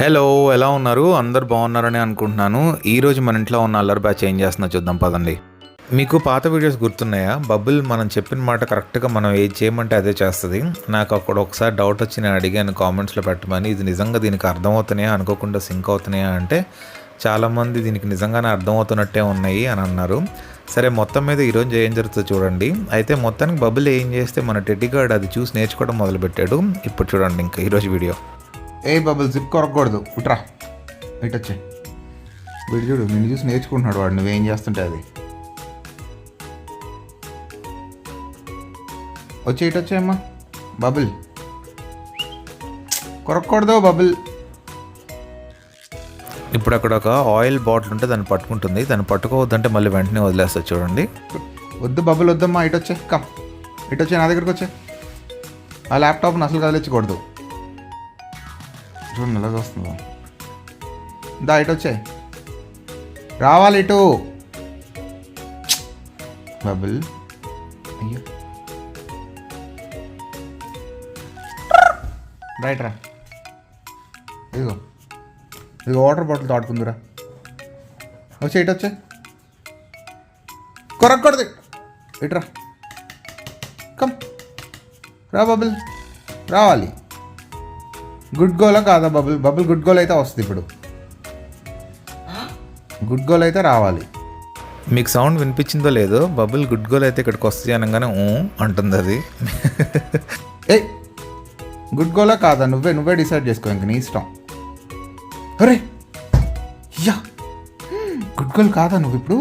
Hello ఎలా ఉన్నారు? అందరు బాగున్నారని అనుకుంటున్నాను. ఈరోజు మన ఇంట్లో ఉన్న అల్లరి బ్యాచ్ ఏం చేస్తున్నా చూద్దాం పదండి. మీకు పాత వీడియోస్ గుర్తున్నాయా? బబుల్ మనం చెప్పిన మాట కరెక్ట్గా మనం ఏది చేయమంటే అదే చేస్తుంది. నాకు అక్కడ ఒకసారి డౌట్ వచ్చి నేను అడిగాను కామెంట్స్లో పెట్టమని. ఇది నిజంగా దీనికి అర్థమవుతున్నాయా? అనుకోకుండా సింక్ అవుతున్నాయా అంటే చాలామంది దీనికి నిజంగానే అర్థమవుతున్నట్టే ఉన్నాయి అని అన్నారు. సరే మొత్తం మీద ఈరోజు ఏం జరుగుతుందో చూడండి. అయితే మొత్తానికి బబుల్ ఏం చేస్తే మన టెడ్డిగాడ్ అది చూసి నేర్చుకోవడం మొదలుపెట్టాడు. ఇప్పుడు చూడండి ఇంకా ఈరోజు వీడియో. ఏ బబుల్ జిప్ కొరకూడదు ఉట్రా. ఇటు వచ్చే. వీడు చూడు నిన్ను చూసి నేర్చుకుంటున్నాడు వాడు. నువ్వేం చేస్తుంటే అది. వచ్చి ఇటు వచ్చాయమ్మా బబుల్. కొరకూడదు బబుల్. ఇప్పుడు అక్కడ ఒక ఆయిల్ బాటిల్ ఉంటే దాన్ని పట్టుకుంటుంది. దాన్ని పట్టుకోవద్దంటే మళ్ళీ వెంటనే వదిలేస్తుంది చూడండి. వద్దు బబుల్ వద్దమ్మా. ఇటు వచ్చే. కమ్. ఇటు వచ్చే నా దగ్గరకు వచ్చే. ఆ ల్యాప్టాప్ని అసలు కదిలించకూడదు. చూడండి ఎలా చూస్తుందో దా ఇటు వచ్చాయి రావాలి ఇటు. బబుల్. అయ్యో. రైట్ రా. ఇదిగో. ఇదిగో వాటర్ బాటిల్ తాడుకుందిరా వచ్చే ఇటు వచ్చే. కొరక్కూడదు. ఇట్రా కమ్. రా బబుల్. రావాలి. గుడ్ గోలా కాదా బబుల్? బబుల్ గుడ్ గోల్ అయితే వస్తుంది ఇప్పుడు. గుడ్ గోల్ అయితే రావాలి. మీకు సౌండ్ వినిపించిందో లేదో బబుల్ గుడ్ గోల్ అయితే ఇక్కడికి వస్తుంది అనగానే ఊ అంటుంది అది. ఏ గుడ్ గోలా కాదా? నువ్వే నువ్వే డిసైడ్ చేసుకో ఇంక నీ ఇష్టం. అరే! యా! గుడ్ గోల్ కాదా నువ్వు ఇప్పుడు?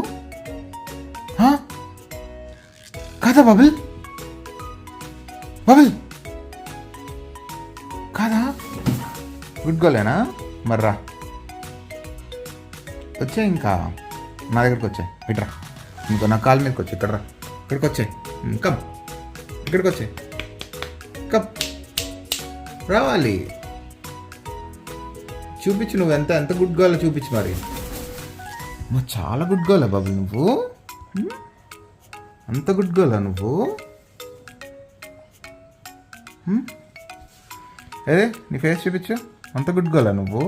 కాదా బబుల్? బబుల్! గుడ్ గోలేనా మర్రా వచ్చే ఇంకా? నా దగ్గరికి వచ్చాయి ఇట్రా ఇంకో నా కాల్ మీదకి వచ్చి. ఇక్కడ రా. ఇక్కడికి వచ్చాయి కమ్ ఇక్కడికి వచ్చాయి కమ్ రావాలి. చూపించు నువ్వు ఎంత ఎంత గుడ్ గోలో చూపించు మరి. చాలా గుడ్ గోలా బాబు నువ్వు. అంత గుడ్ గోలా నువ్వు. అదే నీ ఫేస్ చూపించు. అంత గుడ్ గోలా నువ్వు?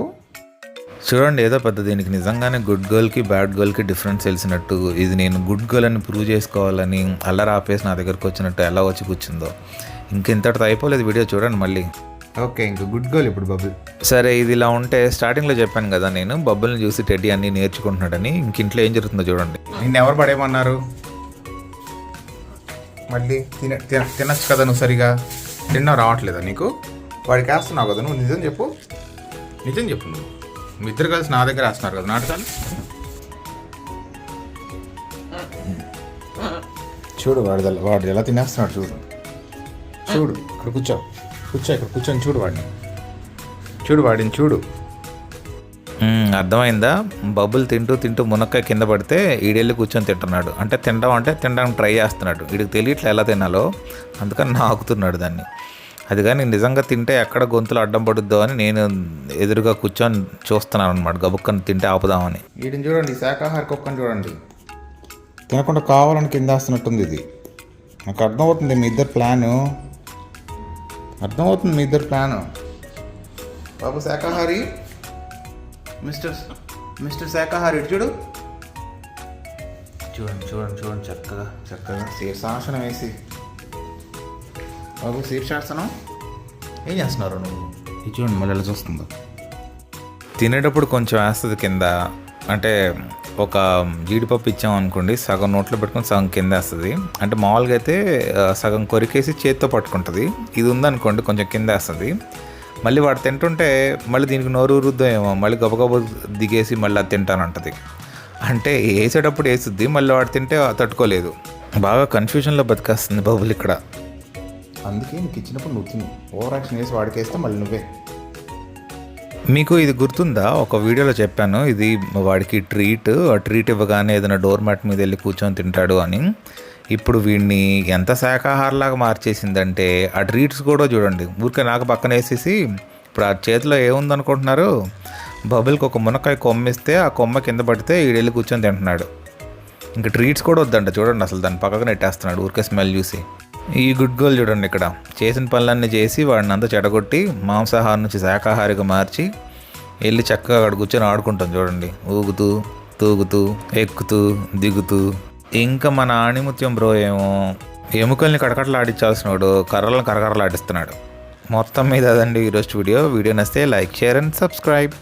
చూడండి ఏదో పెద్ద దీనికి నిజంగానే గుడ్ గర్ల్కి బ్యాడ్ గర్ల్కి డిఫరెన్స్ తెలిసినట్టు ఇది నేను గుడ్ గర్ల్ అని ప్రూవ్ చేసుకోవాలని అల్లరి ఆపేసి నా దగ్గరకు వచ్చినట్టు ఎలా వచ్చి కూర్చుందో. ఇంకెంతటితో అయిపోలేదు వీడియో చూడండి మళ్ళీ. ఓకే ఇంక గుడ్ గోల్ ఇప్పుడు బబుల్. సరే ఇది ఇలా ఉంటే స్టార్టింగ్లో చెప్పాను కదా నేను బబ్బుల్ని చూసి టెడ్డీ అన్నీ నేర్చుకుంటున్నాడని ఇంక ఇంట్లో ఏం జరుగుతుందో చూడండి. నిన్ను ఎవరు పడేయమన్నారు? మళ్ళీ తిన తిన తినచ్చు కదా నువ్వు సరిగా. తిన్నా రావట్లేదా నీకు? వాడికి వేస్తున్నావు కదా నువ్వు నిజం చెప్పు. నిజం చెప్పు నువ్వు. మీ ఇద్దరు కలిసి నా దగ్గర వేస్తున్నారు కదా నాటకాలు చూడు వాడి వాడు ఎలా తినేస్తున్నాడు చూడు. చూడు ఇక్కడ కూర్చో. కూర్చో ఇక్కడ కూర్చొని చూడు వాడిని. చూడు వాడిని చూడు. అర్థమైందా? బబుల్ తింటూ తింటూ మునక్కాయ కింద పడితే ఈడెళ్ళి కూర్చొని తింటున్నాడు. అంటే తినడం అంటే తినడానికి ట్రై చేస్తున్నాడు. వీడికి తెలియట్లే ఎలా తినాలో అందుకని నాకుతున్నాడు దాన్ని. అది కానీ నిజంగా తింటే ఎక్కడ గొంతులు అడ్డం పడుద్దో అని నేను ఎదురుగా కూర్చొని చూస్తున్నాను అనమాట గబుక్కని తింటే ఆపుదామని. వీటిని చూడండి ఈ శాకాహార కుక్కని చూడండి. తినకుండా కావాలని కింద వేస్తున్నట్టుంది ఇది. నాకు అర్థమవుతుంది మీ ఇద్దరు ప్లాను. అర్థమవుతుంది మీ ఇద్దరు ప్లాను. బాబు శాకాహారి మిస్టర్ మిస్టర్ శాకాహారి ఇటు చూడు. చూడండి చూడండి చూడండి చక్కగా చక్కగా. శీర్షాసనం వేసి. బాబు శీర్షాసనం ఏం చేస్తున్నారు నువ్వు? ఇది చూడండి మళ్ళీ ఎలా చూస్తుందో. తినేటప్పుడు కొంచెం వేస్తుంది కింద. అంటే ఒక జీడిపప్పు ఇచ్చాం అనుకోండి సగం నోట్లో పెట్టుకొని సగం కింద వేస్తుంది. అంటే మామూలుగా అయితే సగం కొరికేసి చేత్తో పట్టుకుంటుంది. ఇది ఉందనుకోండి కొంచెం కింద వేస్తుంది. మళ్ళీ వాడు తింటుంటే మళ్ళీ దీనికి నోరు రుద్దాం ఏమో మళ్ళీ గబగబ దిగేసి మళ్ళీ అది తింటానంటది. అంటే వేసేటప్పుడు వేసుద్ది మళ్ళీ వాడు తింటే తట్టుకోలేదు. బాగా కన్ఫ్యూజన్లో బతికేస్తుంది బబుల్ ఇక్కడ. అందుకే నీకు ఇచ్చినప్పుడు నువ్వు తిను. ఓవర్ యాక్షన్ వేసి వాడికేస్తే మళ్ళీ నువ్వే. మీకు ఇది గుర్తుందా? ఒక వీడియోలో చెప్పాను ఇది వాడికి ట్రీట్ ఆ ట్రీట్ ఇవ్వగానే ఏదైనా డోర్ మ్యాట్ మీద వెళ్ళి కూర్చొని తింటాడు అని. ఇప్పుడు వీడిని ఎంత శాకాహారలాగా మార్చేసిందంటే ఆ ట్రీట్స్ కూడా చూడండి. ఊరికే నాకు పక్కన వేసేసి ఇప్పుడు ఆ చేతిలో ఏముందనుకుంటున్నారు? బబుల్కి ఒక మునక్కాయ కొమ్మిస్తే ఆ కొమ్మ కింద పడితే ఈడెళ్ళి కూర్చొని తింటున్నాడు. ఇంకా ట్రీట్స్ కూడా వద్దంట. చూడండి అసలు దాని పక్కకు నెట్టేస్తున్నాడు. ఊరికే స్మెల్ చూసి. ఈ గుడ్ గోల్ చూడండి ఇక్కడ. చేసిన పనులన్నీ చేసి వాడిని అంతా చెడగొట్టి మాంసాహారం నుంచి శాకాహారిగా మార్చి వెళ్ళి చక్కగా అక్కడ కూర్చొని ఆడుకుంటాం చూడండి. ఊగుతూ తూగుతూ ఎక్కుతూ దిగుతూ. ఇంకా మన ఆణిముత్యం బ్రో ఏమో ఎముకల్ని కడకడలాడించాల్సిన వాడు కర్రలను కరకరలాడిస్తున్నాడు. మొత్తం మీద అదండి ఈరోజు వీడియో. వీడియో నస్తే లైక్ షేర్ అండ్ సబ్స్క్రైబ్.